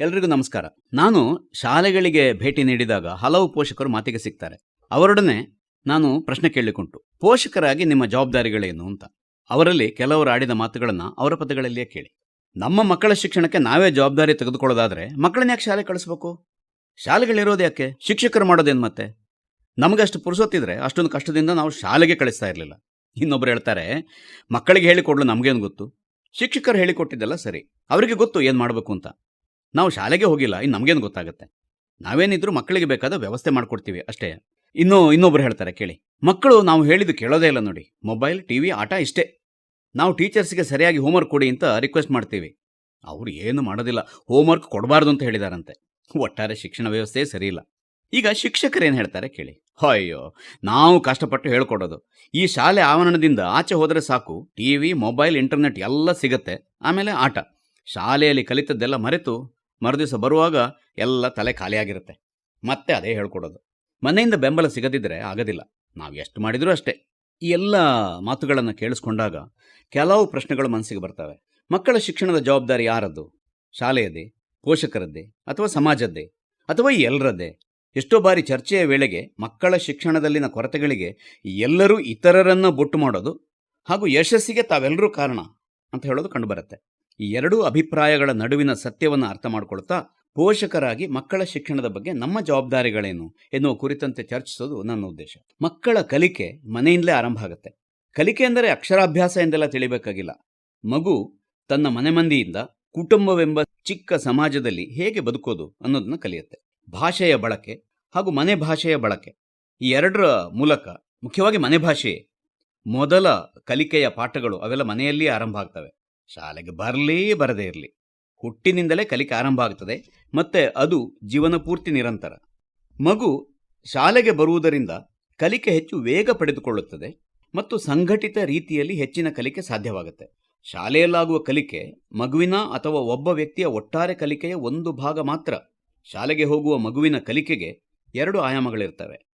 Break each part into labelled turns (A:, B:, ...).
A: ಎಲ್ರಿಗೂ ನಮಸ್ಕಾರ. ನಾನು ಶಾಲೆಗಳಿಗೆ ಭೇಟಿ ನೀಡಿದಾಗ ಹಲವು ಪೋಷಕರು ಮಾತಿಗೆ ಸಿಗ್ತಾರೆ. ಅವರೊಡನೆ ನಾನು ಪ್ರಶ್ನೆ ಕೇಳಿಕೊಂಟು. ಪೋಷಕರಾಗಿ ನಿಮ್ಮ ಜವಾಬ್ದಾರಿಗಳೇನು ಅಂತ. ಅವರಲ್ಲಿ ಕೆಲವರು ಆಡಿದ ಮಾತುಗಳನ್ನು ಅವರ ಪದಗಳಲ್ಲಿಯೇ ಕೇಳಿ. ನಮ್ಮ ಮಕ್ಕಳ ಶಿಕ್ಷಣಕ್ಕೆ ನಾವೇ ಜವಾಬ್ದಾರಿ ತೆಗೆದುಕೊಳ್ಳೋದಾದ್ರೆ ಮಕ್ಕಳನ್ನ ಯಾಕೆ ಶಾಲೆ ಕಳಿಸ್ಬೇಕು? ಶಾಲೆಗಳಿರೋದು ಯಾಕೆ? ಶಿಕ್ಷಕರು ಮಾಡೋದೇನು ಮತ್ತೆ? ನಮಗಷ್ಟು ಪುರುಸೊತ್ತಿದ್ರೆ ಅಷ್ಟೊಂದು ಕಷ್ಟದಿಂದ ನಾವು ಶಾಲೆಗೆ ಕಳಿಸ್ತಾ ಇರಲಿಲ್ಲ. ಇನ್ನೊಬ್ರು ಹೇಳ್ತಾರೆ, ಮಕ್ಕಳಿಗೆ ಹೇಳಿಕೊಡ್ಲು ನಮಗೇನು ಗೊತ್ತು? ಶಿಕ್ಷಕರು ಹೇಳಿಕೊಟ್ಟಿದ್ದೆಲ್ಲ ಸರಿ. ಅವರಿಗೆ ಗೊತ್ತು ಏನು ಮಾಡಬೇಕು ಅಂತ. ನಾವು ಶಾಲೆಗೆ ಹೋಗಿಲ್ಲ, ಇನ್ನು ನಮಗೇನು ಗೊತ್ತಾಗುತ್ತೆ? ನಾವೇನಿದ್ರು ಮಕ್ಕಳಿಗೆ ಬೇಕಾದ ವ್ಯವಸ್ಥೆ ಮಾಡಿಕೊಡ್ತೀವಿ ಅಷ್ಟೇ. ಇನ್ನು ಇನ್ನೊಬ್ರು ಹೇಳ್ತಾರೆ, ಕೇಳಿ. ಮಕ್ಕಳು ನಾವು ಹೇಳಿದ್ದು ಕೇಳೋದೇ ಇಲ್ಲ ನೋಡಿ. ಮೊಬೈಲ್ ಟಿ ವಿ ಆಟ ಇಷ್ಟೇ. ನಾವು ಟೀಚರ್ಸ್ಗೆ ಸರಿಯಾಗಿ ಹೋಮ್ವರ್ಕ್ ಕೊಡಿ ಅಂತ ರಿಕ್ವೆಸ್ಟ್ ಮಾಡ್ತೀವಿ. ಅವ್ರು ಏನು ಮಾಡೋದಿಲ್ಲ. ಹೋಮ್ವರ್ಕ್ ಕೊಡಬಾರ್ದು ಅಂತ ಹೇಳಿದಾರಂತೆ. ಒಟ್ಟಾರೆ ಶಿಕ್ಷಣ ವ್ಯವಸ್ಥೆ ಸರಿಯಿಲ್ಲ ಈಗ ಶಿಕ್ಷಕರು ಏನು ಹೇಳ್ತಾರೆ, ಕೇಳಿ. ಅಯ್ಯೋ, ನಾವು ಕಷ್ಟಪಟ್ಟು ಹೇಳ್ಕೊಡೋದು. ಈ ಶಾಲೆ ಆವರಣದಿಂದ ಆಚೆ ಹೋದರೆ ಸಾಕು. ಟಿವಿ, ಮೊಬೈಲ್, ಇಂಟರ್ನೆಟ್ ಎಲ್ಲ ಸಿಗತ್ತೆ. ಆಮೇಲೆ ಆಟ. ಶಾಲೆಯಲ್ಲಿ ಕಲಿತದ್ದೆಲ್ಲ ಮರೆತು ಮರುದಿವಸ ಬರುವಾಗ ಎಲ್ಲ ತಲೆ ಖಾಲಿಯಾಗಿರುತ್ತೆ. ಮತ್ತೆ ಅದೇ ಹೇಳ್ಕೊಡೋದು. ಮನೆಯಿಂದ ಬೆಂಬಲ ಸಿಗದಿದ್ದರೆ ಆಗೋದಿಲ್ಲ. ನಾವು ಎಷ್ಟು ಮಾಡಿದರೂ ಅಷ್ಟೇ. ಈ ಎಲ್ಲ ಮಾತುಗಳನ್ನು ಕೇಳಿಸ್ಕೊಂಡಾಗ ಕೆಲವು ಪ್ರಶ್ನೆಗಳು ಮನಸ್ಸಿಗೆ ಬರ್ತವೆ. ಮಕ್ಕಳ ಶಿಕ್ಷಣದ ಜವಾಬ್ದಾರಿ ಯಾರದ್ದು? ಶಾಲೆಯದ್ದೇ? ಪೋಷಕರದ್ದೇ? ಅಥವಾ ಸಮಾಜದ್ದೇ? ಅಥವಾ ಎಲ್ಲರದ್ದೇ ಎಷ್ಟೋ ಬಾರಿ ಚರ್ಚೆಯ ವೇಳೆಗೆ ಮಕ್ಕಳ ಶಿಕ್ಷಣದಲ್ಲಿನ ಕೊರತೆಗಳಿಗೆ ಎಲ್ಲರೂ ಇತರರನ್ನ ಬೊಟ್ಟು ಮಾಡೋದು ಹಾಗೂ ಯಶಸ್ಸಿಗೆ ತಾವೆಲ್ಲರೂ ಕಾರಣ ಅಂತ ಹೇಳೋದು ಕಂಡುಬರುತ್ತೆ. ಈ ಎರಡೂ ಅಭಿಪ್ರಾಯಗಳ ನಡುವಿನ ಸತ್ಯವನ್ನು ಅರ್ಥ ಮಾಡಿಕೊಳ್ತಾ ಪೋಷಕರಾಗಿ ಮಕ್ಕಳ ಶಿಕ್ಷಣದ ಬಗ್ಗೆ ನಮ್ಮ ಜವಾಬ್ದಾರಿಗಳೇನು ಎನ್ನುವ ಕುರಿತಂತೆ ಚರ್ಚಿಸೋದು ನನ್ನ ಉದ್ದೇಶ. ಮಕ್ಕಳ ಕಲಿಕೆ ಮನೆಯಿಂದಲೇ ಆರಂಭ ಆಗುತ್ತೆ. ಕಲಿಕೆ ಎಂದರೆ ಅಕ್ಷರಾಭ್ಯಾಸ ಎಂದೆಲ್ಲ ತಿಳಿಬೇಕಾಗಿಲ್ಲ. ಮಗು ತನ್ನ ಮನೆ ಮಂದಿಯಿಂದ ಕುಟುಂಬವೆಂಬ ಚಿಕ್ಕ ಸಮಾಜದಲ್ಲಿ ಹೇಗೆ ಬದುಕೋದು ಅನ್ನೋದನ್ನ ಕಲಿಯುತ್ತೆ. ಭಾಷೆಯ ಬಳಕೆ ಹಾಗೂ ಮನೆ ಭಾಷೆಯ ಬಳಕೆ ಈ ಎರಡರ ಮೂಲಕ ಮುಖ್ಯವಾಗಿ ಮನೆ ಭಾಷೆಯೇ ಮೊದಲ ಕಲಿಕೆಯ ಪಾಠಗಳು ಅವೆಲ್ಲ ಮನೆಯಲ್ಲಿಯೇ ಆರಂಭ ಆಗ್ತವೆ. ಶಾಲೆಗೆ ಬರಲೇ ಬರದೇ ಇರಲಿ. ಹುಟ್ಟಿನಿಂದಲೇ ಕಲಿಕೆ ಆರಂಭ ಆಗ್ತದೆ. ಮತ್ತೆ ಅದು ಜೀವನ ಪೂರ್ತಿ ನಿರಂತರ. ಮಗು ಶಾಲೆಗೆ ಬರುವುದರಿಂದ ಕಲಿಕೆ ಹೆಚ್ಚು ವೇಗ ಪಡೆದುಕೊಳ್ಳುತ್ತದೆ ಮತ್ತು ಸಂಘಟಿತ ರೀತಿಯಲ್ಲಿ ಹೆಚ್ಚಿನ ಕಲಿಕೆ ಸಾಧ್ಯವಾಗುತ್ತೆ. ಶಾಲೆಯಲ್ಲಾಗುವ ಕಲಿಕೆ ಮಗುವಿನ ಅಥವಾ ಒಬ್ಬ ವ್ಯಕ್ತಿಯ ಒಟ್ಟಾರೆ ಕಲಿಕೆಯ ಒಂದು ಭಾಗ ಮಾತ್ರ. ಶಾಲೆಗೆ ಹೋಗುವ ಮಗುವಿನ ಕಲಿಕೆಗೆ ಎರಡು ಆಯಾಮಗಳಿರ್ತವೆ.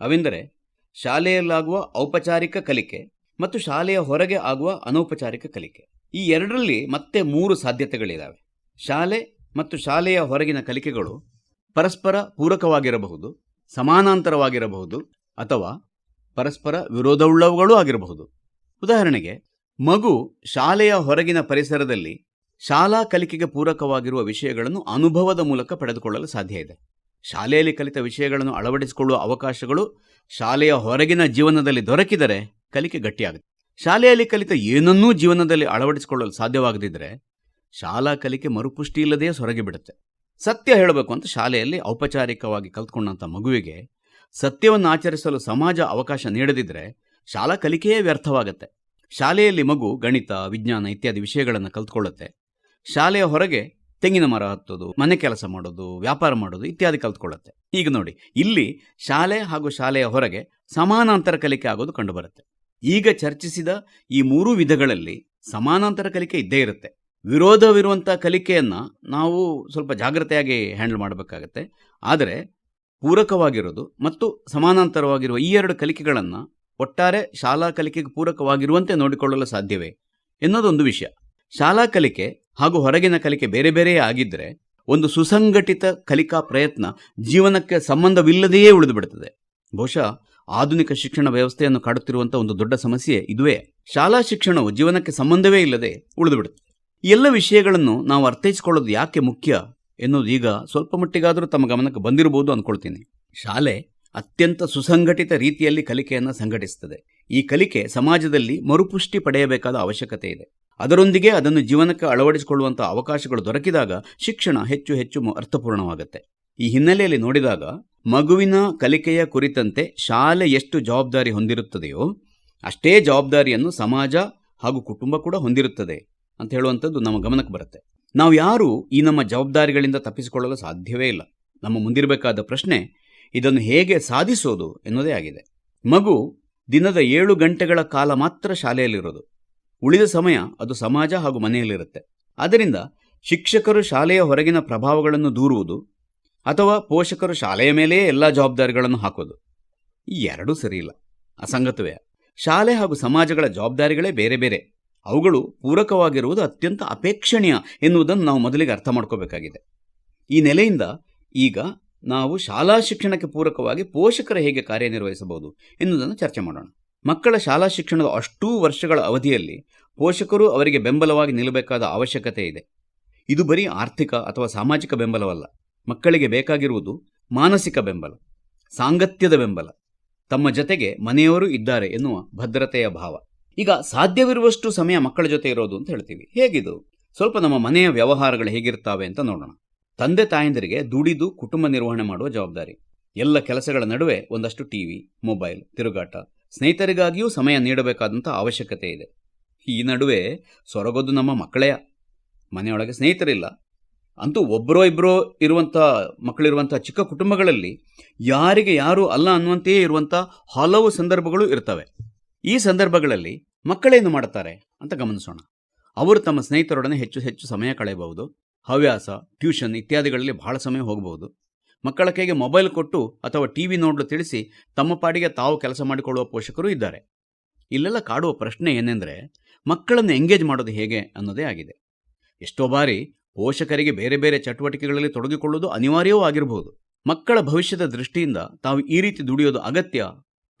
A: ಅವೆಂದರೆ ಶಾಲೆಯಲ್ಲಾಗುವ ಔಪಚಾರಿಕ ಕಲಿಕೆ ಮತ್ತು ಶಾಲೆಯ ಹೊರಗೆ ಆಗುವ ಅನೌಪಚಾರಿಕ ಕಲಿಕೆ. ಈ ಎರಡರಲ್ಲಿ ಮತ್ತೆ ಮೂರು ಸಾಧ್ಯತೆಗಳಿದ್ದಾವೆ ಶಾಲೆ ಮತ್ತು ಶಾಲೆಯ ಹೊರಗಿನ ಕಲಿಕೆಗಳು ಪರಸ್ಪರ ಪೂರಕವಾಗಿರಬಹುದು, ಸಮಾನಾಂತರವಾಗಿರಬಹುದು ಅಥವಾ ಪರಸ್ಪರ ವಿರೋಧವುಳ್ಳವುಗಳೂ ಆಗಿರಬಹುದು. ಉದಾಹರಣೆಗೆ, ಮಗು ಶಾಲೆಯ ಹೊರಗಿನ ಪರಿಸರದಲ್ಲಿ ಶಾಲಾ ಕಲಿಕೆಗೆ ಪೂರಕವಾಗಿರುವ ವಿಷಯಗಳನ್ನು ಅನುಭವದ ಮೂಲಕ ಪಡೆದುಕೊಳ್ಳಲು ಸಾಧ್ಯ ಇದೆ. ಶಾಲೆಯಲ್ಲಿ ಕಲಿತ ವಿಷಯಗಳನ್ನು ಅಳವಡಿಸಿಕೊಳ್ಳುವ ಅವಕಾಶಗಳು ಶಾಲೆಯ ಹೊರಗಿನ ಜೀವನದಲ್ಲಿ ದೊರಕಿದರೆ ಕಲಿಕೆ ಗಟ್ಟಿಯಾಗುತ್ತೆ. ಶಾಲೆಯಲ್ಲಿ ಕಲಿತ ಏನನ್ನೂ ಜೀವನದಲ್ಲಿ ಅಳವಡಿಸಿಕೊಳ್ಳಲು ಸಾಧ್ಯವಾಗದಿದ್ದರೆ ಶಾಲಾ ಕಲಿಕೆ ಮರುಪುಷ್ಟಿ ಇಲ್ಲದೆಯೇ ಸೊರಗಿ ಬಿಡುತ್ತೆ. ಸತ್ಯ ಹೇಳಬೇಕು ಅಂತ ಶಾಲೆಯಲ್ಲಿ ಔಪಚಾರಿಕವಾಗಿ ಕಲ್ತ್ಕೊಂಡಂಥ ಮಗುವಿಗೆ ಸತ್ಯವನ್ನು ಆಚರಿಸಲು ಸಮಾಜ ಅವಕಾಶ ನೀಡದಿದ್ದರೆ ಶಾಲಾ ಕಲಿಕೆಯೇ ವ್ಯರ್ಥವಾಗುತ್ತೆ. ಶಾಲೆಯಲ್ಲಿ ಮಗು, ಗಣಿತ, ವಿಜ್ಞಾನ ಇತ್ಯಾದಿ ವಿಷಯಗಳನ್ನು ಕಲ್ತ್ಕೊಳ್ಳುತ್ತೆ. ಶಾಲೆಯ ಹೊರಗೆ ತೆಂಗಿನ ಮರ ಹತ್ತೋದು, ಮನೆ ಕೆಲಸ ಮಾಡೋದು, ವ್ಯಾಪಾರ ಮಾಡೋದು ಇತ್ಯಾದಿ ಕಲ್ತ್ಕೊಳ್ಳುತ್ತೆ. ಈಗ ನೋಡಿ, ಇಲ್ಲಿ ಶಾಲೆ ಹಾಗೂ ಶಾಲೆಯ ಹೊರಗೆ ಸಮಾನಾಂತರ ಕಲಿಕೆ ಆಗೋದು ಕಂಡುಬರುತ್ತೆ. ಈಗ ಚರ್ಚಿಸಿದ ಈ ಮೂರು ವಿಧಗಳಲ್ಲಿ ಸಮಾನಾಂತರ ಕಲಿಕೆ ಇದ್ದೇ ಇರುತ್ತೆ. ವಿರೋಧವಿರುವಂಥ ಕಲಿಕೆಯನ್ನು ನಾವು ಸ್ವಲ್ಪ ಜಾಗ್ರತೆಯಾಗಿ ಹ್ಯಾಂಡಲ್ ಮಾಡಬೇಕಾಗತ್ತೆ. ಆದರೆ ಪೂರಕವಾಗಿರೋದು ಮತ್ತು ಸಮಾನಾಂತರವಾಗಿರುವ ಈ ಎರಡು ಕಲಿಕೆಗಳನ್ನು ಒಟ್ಟಾರೆ ಶಾಲಾ ಕಲಿಕೆಗೆ ಪೂರಕವಾಗಿರುವಂತೆ ನೋಡಿಕೊಳ್ಳಲು ಸಾಧ್ಯವೇ ಎನ್ನೋದೊಂದು ವಿಷಯ. ಶಾಲಾ ಕಲಿಕೆ ಹಾಗೂ ಹೊರಗಿನ ಕಲಿಕೆ ಬೇರೆ ಬೇರೆಯೇ ಆಗಿದ್ದರೆ ಒಂದು ಸುಸಂಘಟಿತ ಕಲಿಕಾ ಪ್ರಯತ್ನ ಜೀವನಕ್ಕೆ ಸಂಬಂಧವಿಲ್ಲದೆಯೇ ಉಳಿದುಬಿಡುತ್ತದೆ ಬಹುಶಃ ಆಧುನಿಕ ಶಿಕ್ಷಣ ವ್ಯವಸ್ಥೆಯನ್ನು ಕಾಡುತ್ತಿರುವಂತಹ ಒಂದು ದೊಡ್ಡ ಸಮಸ್ಯೆ ಇದುವೇ. ಶಾಲಾ ಶಿಕ್ಷಣವು ಜೀವನಕ್ಕೆ ಸಂಬಂಧವೇ ಇಲ್ಲದೆ ಉಳಿದುಬಿಡುತ್ತೆ. ಎಲ್ಲ ವಿಷಯಗಳನ್ನು ನಾವು ಅರ್ಥೈಸಿಕೊಳ್ಳೋದು ಯಾಕೆ ಮುಖ್ಯ ಎನ್ನುವುದು ಈಗ ಸ್ವಲ್ಪ ಮಟ್ಟಿಗಾದರೂ ತಮ್ಮ ಗಮನಕ್ಕೆ ಬಂದಿರಬಹುದು ಅಂದ್ಕೊಳ್ತೀನಿ ಶಾಲೆ ಅತ್ಯಂತ ಸುಸಂಘಟಿತ ರೀತಿಯಲ್ಲಿ ಕಲಿಕೆಯನ್ನು ಸಂಘಟಿಸುತ್ತದೆ. ಈ ಕಲಿಕೆ ಸಮಾಜದಲ್ಲಿ ಮರುಪುಷ್ಟಿ ಪಡೆಯಬೇಕಾದ ಅವಶ್ಯಕತೆ ಇದೆ. ಅದರೊಂದಿಗೆ ಅದನ್ನು ಜೀವನಕ್ಕೆ ಅಳವಡಿಸಿಕೊಳ್ಳುವಂತಹ ಅವಕಾಶಗಳು ದೊರಕಿದಾಗ ಶಿಕ್ಷಣ ಹೆಚ್ಚು ಹೆಚ್ಚು ಅರ್ಥಪೂರ್ಣವಾಗುತ್ತೆ. ಈ ಹಿನ್ನೆಲೆಯಲ್ಲಿ ನೋಡಿದಾಗ ಮಗುವಿನ ಕಲಿಕೆಯ ಕುರಿತಂತೆ ಶಾಲೆ ಎಷ್ಟು ಜವಾಬ್ದಾರಿ ಹೊಂದಿರುತ್ತದೆಯೋ ಅಷ್ಟೇ ಜವಾಬ್ದಾರಿಯನ್ನು ಸಮಾಜ ಹಾಗೂ ಕುಟುಂಬ ಕೂಡ ಹೊಂದಿರುತ್ತದೆ ಅಂತ ಹೇಳುವಂಥದ್ದು ನಮ್ಮ ಗಮನಕ್ಕೆ ಬರುತ್ತೆ. ನಾವು ಯಾರೂ ಈ ನಮ್ಮ ಜವಾಬ್ದಾರಿಗಳಿಂದ ತಪ್ಪಿಸಿಕೊಳ್ಳಲು ಸಾಧ್ಯವೇ ಇಲ್ಲ. ನಮ್ಮ ಮುಂದಿರಬೇಕಾದ ಪ್ರಶ್ನೆ, ಇದನ್ನು ಹೇಗೆ ಸಾಧಿಸೋದು ಎನ್ನುವುದೇ ಆಗಿದೆ. ಮಗು ದಿನದ ಏಳು ಗಂಟೆಗಳ ಕಾಲ ಮಾತ್ರ ಶಾಲೆಯಲ್ಲಿರೋದು. ಉಳಿದ ಸಮಯ ಅದು ಸಮಾಜ ಹಾಗೂ ಮನೆಯಲ್ಲಿರುತ್ತೆ. ಆದ್ದರಿಂದ ಶಿಕ್ಷಕರು ಶಾಲೆಯ ಹೊರಗಿನ ಪ್ರಭಾವಗಳನ್ನು ದೂರುವುದು ಅಥವಾ ಪೋಷಕರು ಶಾಲೆಯ ಮೇಲೆಯೇ ಎಲ್ಲ ಜವಾಬ್ದಾರಿಗಳನ್ನು ಹಾಕೋದು. ಈ ಎರಡೂ ಸರಿಯಿಲ್ಲ ಅಸಂಗತವೇ. ಶಾಲೆ ಹಾಗೂ ಸಮಾಜಗಳ ಜವಾಬ್ದಾರಿಗಳೇ ಬೇರೆ ಬೇರೆ. ಅವುಗಳು ಪೂರಕವಾಗಿರುವುದು ಅತ್ಯಂತ ಅಪೇಕ್ಷಣೀಯ ಎನ್ನುವುದನ್ನು ನಾವು ಮೊದಲಿಗೆ ಅರ್ಥ ಮಾಡ್ಕೋಬೇಕಾಗಿದೆ. ಈ ನೆಲೆಯಿಂದ ಈಗ ನಾವು ಶಾಲಾ ಶಿಕ್ಷಣಕ್ಕೆ ಪೂರಕವಾಗಿ ಪೋಷಕರು ಹೇಗೆ ಕಾರ್ಯನಿರ್ವಹಿಸಬಹುದು ಎನ್ನುವುದನ್ನು ಚರ್ಚೆ ಮಾಡೋಣ. ಮಕ್ಕಳ ಶಾಲಾ ಶಿಕ್ಷಣದ ಅಷ್ಟೂ ವರ್ಷಗಳ ಅವಧಿಯಲ್ಲಿ ಪೋಷಕರು ಅವರಿಗೆ ಬೆಂಬಲವಾಗಿ ನಿಲ್ಲಬೇಕಾದ ಅವಶ್ಯಕತೆ ಇದೆ. ಇದು ಬರೀ ಆರ್ಥಿಕ ಅಥವಾ ಸಾಮಾಜಿಕ ಬೆಂಬಲವಲ್ಲ. ಮಕ್ಕಳಿಗೆ ಬೇಕಾಗಿರುವುದು ಮಾನಸಿಕ ಬೆಂಬಲ, ಸಾಂಗತ್ಯದ ಬೆಂಬಲ, ತಮ್ಮ ಜೊತೆಗೆ ಮನೆಯವರು ಇದ್ದಾರೆ ಎನ್ನುವ ಭದ್ರತೆಯ ಭಾವ. ಈಗ ಸಾಧ್ಯವಿರುವಷ್ಟು ಸಮಯ ಮಕ್ಕಳ ಜೊತೆ ಇರೋದು ಅಂತ ಹೇಳ್ತೀವಿ. ಹೇಗಿದು? ಸ್ವಲ್ಪ ನಮ್ಮ ಮನೆಯ ವ್ಯವಹಾರಗಳು ಹೇಗಿರ್ತಾವೆ ಅಂತ ನೋಡೋಣ. ತಂದೆ ತಾಯಂದಿರಿಗೆ ದುಡಿದು ಕುಟುಂಬ ನಿರ್ವಹಣೆ ಮಾಡುವ ಜವಾಬ್ದಾರಿ. ಎಲ್ಲ ಕೆಲಸಗಳ ನಡುವೆ ಒಂದಷ್ಟು ಟಿವಿ ಮೊಬೈಲ್, ತಿರುಗಾಟ, ಸ್ನೇಹಿತರಿಗಾಗಿಯೂ ಸಮಯ ನೀಡಬೇಕಾದಂಥ ಅವಶ್ಯಕತೆ ಇದೆ. ಈ ನಡುವೆ ಸೊರಗೋದು ನಮ್ಮ ಮಕ್ಕಳೆಯ ಮನೆಯೊಳಗೆ ಸ್ನೇಹಿತರಿಲ್ಲ. ಅಂತೂ ಒಬ್ಬರೋ ಇಬ್ಬರೋ ಇರುವಂಥ, ಮಕ್ಕಳಿರುವಂಥ ಚಿಕ್ಕ ಕುಟುಂಬಗಳಲ್ಲಿ ಯಾರಿಗೆ ಯಾರು ಅಲ್ಲ ಅನ್ನುವಂತೆಯೇ ಇರುವಂಥ ಹಲವು ಸಂದರ್ಭಗಳು ಇರ್ತವೆ. ಈ ಸಂದರ್ಭಗಳಲ್ಲಿ ಮಕ್ಕಳೇನು ಮಾಡುತ್ತಾರೆ ಅಂತ ಗಮನಿಸೋಣ. ಅವರು ತಮ್ಮ ಸ್ನೇಹಿತರೊಡನೆ ಹೆಚ್ಚು ಹೆಚ್ಚು ಸಮಯ ಕಳೆಯಬಹುದು. ಹವ್ಯಾಸ, ಟ್ಯೂಷನ್ ಇತ್ಯಾದಿಗಳಲ್ಲಿ ಬಹಳ ಸಮಯ ಹೋಗಬಹುದು. ಮಕ್ಕಳ ಕೈಗೆ ಮೊಬೈಲ್ ಕೊಟ್ಟು ಅಥವಾ ಟಿ ವಿ ನೋಡಲು ತಿಳಿಸಿ ತಮ್ಮ ಪಾಡಿಗೆ ತಾವು ಕೆಲಸ ಮಾಡಿಕೊಳ್ಳುವ ಪೋಷಕರು ಇದ್ದಾರೆ. ಇಲ್ಲೆಲ್ಲ ಕಾಡುವ ಪ್ರಶ್ನೆ ಏನೆಂದರೆ ಮಕ್ಕಳನ್ನು ಎಂಗೇಜ್ ಮಾಡೋದು ಹೇಗೆ ಅನ್ನೋದೇ ಆಗಿದೆ. ಎಷ್ಟೋ ಬಾರಿ ಪೋಷಕರಿಗೆ ಬೇರೆ ಬೇರೆ ಚಟುವಟಿಕೆಗಳಲ್ಲಿ ತೊಡಗಿಕೊಳ್ಳುವುದು ಅನಿವಾರ್ಯವೂ ಆಗಿರಬಹುದು ಮಕ್ಕಳ ಭವಿಷ್ಯದ ದೃಷ್ಟಿಯಿಂದ ತಾವು ಈ ರೀತಿ ದುಡಿಯೋದು ಅಗತ್ಯ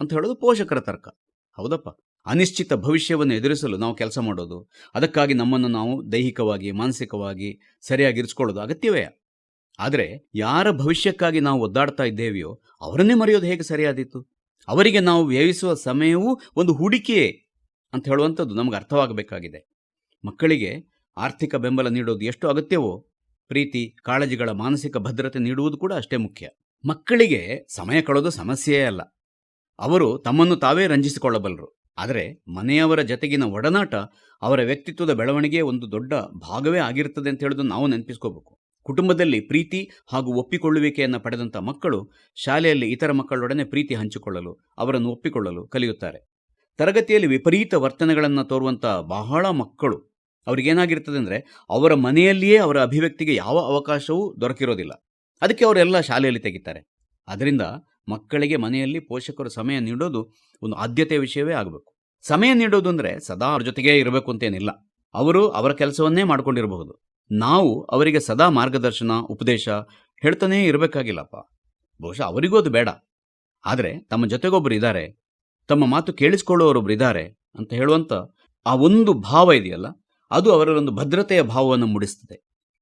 A: ಅಂತ ಹೇಳೋದು ಪೋಷಕರ ತರ್ಕ. ಹೌದಪ್ಪ. ಅನಿಶ್ಚಿತ ಭವಿಷ್ಯವನ್ನು ಎದುರಿಸಲು ನಾವು ಕೆಲಸ ಮಾಡೋದು, ಅದಕ್ಕಾಗಿ ನಮ್ಮನ್ನು ನಾವು ದೈಹಿಕವಾಗಿ, ಮಾನಸಿಕವಾಗಿ ಸರಿಯಾಗಿ ಇರಿಸ್ಕೊಳ್ಳೋದು ಅಗತ್ಯವೇ? ಆದರೆ ಯಾರ ಭವಿಷ್ಯಕ್ಕಾಗಿ ನಾವು ಒದ್ದಾಡ್ತಾ ಇದ್ದೇವೆಯೋ ಅವರನ್ನೇ ಮರೆಯೋದು ಹೇಗೆ ಸರಿಯಾದೀತು? ಅವರಿಗೆ ನಾವು ವ್ಯಯಿಸುವ ಸಮಯವೂ ಒಂದು ಹೂಡಿಕೆಯೇ ಅಂತ ಹೇಳುವಂಥದ್ದು ನಮಗೆ ಅರ್ಥವಾಗಬೇಕಾಗಿದೆ. ಮಕ್ಕಳಿಗೆ ಆರ್ಥಿಕ ಬೆಂಬಲ ನೀಡೋದು ಎಷ್ಟು ಅಗತ್ಯವೋ, ಪ್ರೀತಿ, ಕಾಳಜಿಗಳ ಮಾನಸಿಕ ಭದ್ರತೆ ನೀಡುವುದು ಕೂಡ ಅಷ್ಟೇ ಮುಖ್ಯ. ಮಕ್ಕಳಿಗೆ ಸಮಯ ಕಳೆದು ಸಮಸ್ಯೆಯೇ ಅಲ್ಲ. ಅವರು ತಮ್ಮನ್ನು ತಾವೇ ರಂಜಿಸಿಕೊಳ್ಳಬಲ್ಲರು. ಆದರೆ ಮನೆಯವರ ಜತೆಗಿನ ಒಡನಾಟ ಅವರ ವ್ಯಕ್ತಿತ್ವದ ಬೆಳವಣಿಗೆಯ ಒಂದು ದೊಡ್ಡ ಭಾಗವೇ ಆಗಿರುತ್ತದೆ ಅಂತ ಹೇಳೋದು ನಾವು ನೆನಪಿಸ್ಕೋಬೇಕು. ಕುಟುಂಬದಲ್ಲಿ ಪ್ರೀತಿ ಹಾಗೂ ಒಪ್ಪಿಕೊಳ್ಳುವಿಕೆಯನ್ನು ಪಡೆದಂಥ ಮಕ್ಕಳು ಶಾಲೆಯಲ್ಲಿ ಇತರ ಮಕ್ಕಳೊಡನೆ ಪ್ರೀತಿ ಹಂಚಿಕೊಳ್ಳಲು, ಅವರನ್ನು ಒಪ್ಪಿಕೊಳ್ಳಲು ಕಲಿಯುತ್ತಾರೆ. ತರಗತಿಯಲ್ಲಿ ವಿಪರೀತ ವರ್ತನೆಗಳನ್ನು ತೋರುವಂಥ ಬಹಳ ಮಕ್ಕಳು ಅವ್ರಿಗೇನಾಗಿರ್ತದೆ ಅಂದರೆ ಅವರ ಮನೆಯಲ್ಲಿಯೇ ಅವರ ಅಭಿವ್ಯಕ್ತಿಗೆ ಯಾವ ಅವಕಾಶವೂ ದೊರಕಿರೋದಿಲ್ಲ. ಅದಕ್ಕೆ ಅವರೆಲ್ಲ ಶಾಲೆಯಲ್ಲಿ ತೆಗಿತಾರೆ. ಅದರಿಂದ ಮಕ್ಕಳಿಗೆ ಮನೆಯಲ್ಲಿ ಪೋಷಕರು ಸಮಯ ನೀಡೋದು ಒಂದು ಆದ್ಯತೆಯ ವಿಷಯವೇ ಆಗಬೇಕು. ಸಮಯ ನೀಡೋದು ಅಂದರೆ ಸದಾ ಅವ್ರ ಜೊತೆಗೇ ಇರಬೇಕು ಅಂತೇನಿಲ್ಲ. ಅವರು ಅವರ ಕೆಲಸವನ್ನೇ ಮಾಡ್ಕೊಂಡಿರಬಹುದು. ನಾವು ಅವರಿಗೆ ಸದಾ ಮಾರ್ಗದರ್ಶನ, ಉಪದೇಶ ಹೇಳ್ತಾನೇ ಇರಬೇಕಾಗಿಲ್ಲಪ್ಪ. ಬಹುಶಃ ಅವರಿಗೂ ಅದು ಬೇಡ. ಆದರೆ ತಮ್ಮ ಜೊತೆಗೊಬ್ಬರು ಇದ್ದಾರೆ ತಮ್ಮ ಮಾತು ಕೇಳಿಸ್ಕೊಳ್ಳೋರೊಬ್ಬರು ಇದ್ದಾರೆ ಅಂತ ಹೇಳುವಂಥ ಆ ಒಂದು ಭಾವ ಇದೆಯಲ್ಲ? ಅದು ಅವರಲ್ಲೊಂದು ಭದ್ರತೆಯ ಭಾವವನ್ನು ಮೂಡಿಸ್ತದೆ